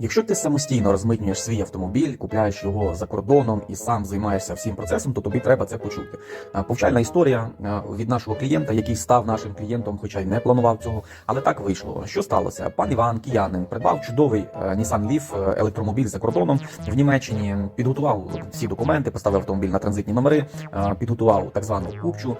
Якщо ти самостійно розмитнюєш свій автомобіль, купляєш його за кордоном і сам займаєшся всім процесом, то тобі треба це почути. Повчальна історія від нашого клієнта, який став нашим клієнтом, хоча й не планував цього, але так вийшло. Що сталося? Пан Іван, киянин, придбав чудовий Nissan Leaf електромобіль за кордоном в Німеччині, підготував всі документи, поставив автомобіль на транзитні номери, підготував так звану купчу,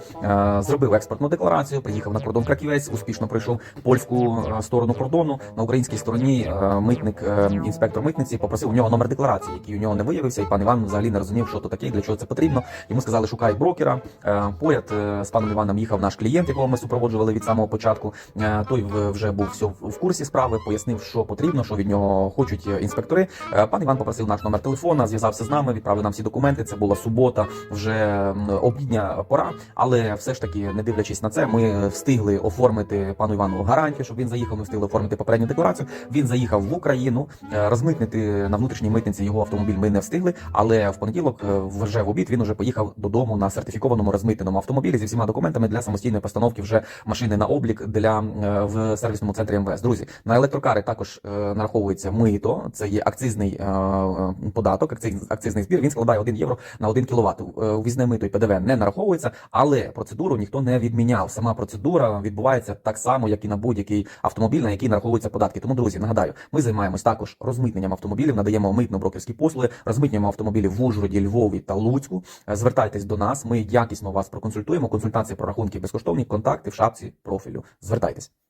зробив експортну декларацію, приїхав на кордон Краківець, успішно пройшов польську сторону кордону. На українській стороні митник, інспектор митниці попросив у нього номер декларації, який у нього не виявився, і пан Іван взагалі не розумів, що то таке, для чого це потрібно. Йому сказали, шукай брокера. Е, Поряд е, з паном Іваном їхав наш клієнт, якого ми супроводжували від самого початку. Е, Той вже був все в курсі справи, пояснив, що потрібно, що від нього хочуть інспектори. Пан Іван попросив наш номер телефона, зв'язався з нами, відправив нам всі документи. Це була субота, вже обідня пора. Але все ж таки, не дивлячись на це, ми встигли оформити пану Івану гарантію, щоб він заїхав. Ми встигли оформити попередню декларацію. Він заїхав в Україну. Е, Розмитнити на внутрішній митниці його автомобіль ми не встигли. Але в понеділок, е, вже в обід, він уже поїхав додому на сертифікованому розмитненому автомобілі зі всіма документами для самостійної постановки вже машини на облік для е, в сервісному центрі МВС. Друзі, на електрокари також нараховується мито. Це є акцизний податок, акциз, акцизний збір. Він складає 1 євро на 1 кВт. Візне мито і ПДВ не нараховується, але процедуру ніхто не відміняв. Сама процедура відбувається так само, як і на будь-який автомобіль, на який нараховуються податки. Тому, друзі, нагадаю, ми займаємось також розмитненням автомобілів, надаємо митно-брокерські послуги, розмитнюємо автомобілі в Ужгороді, Львові та Луцьку. Е, Звертайтесь до нас, ми якісно вас проконсультуємо. Консультації про рахунки безкоштовні, контакти в шапці профілю. Звертайтесь.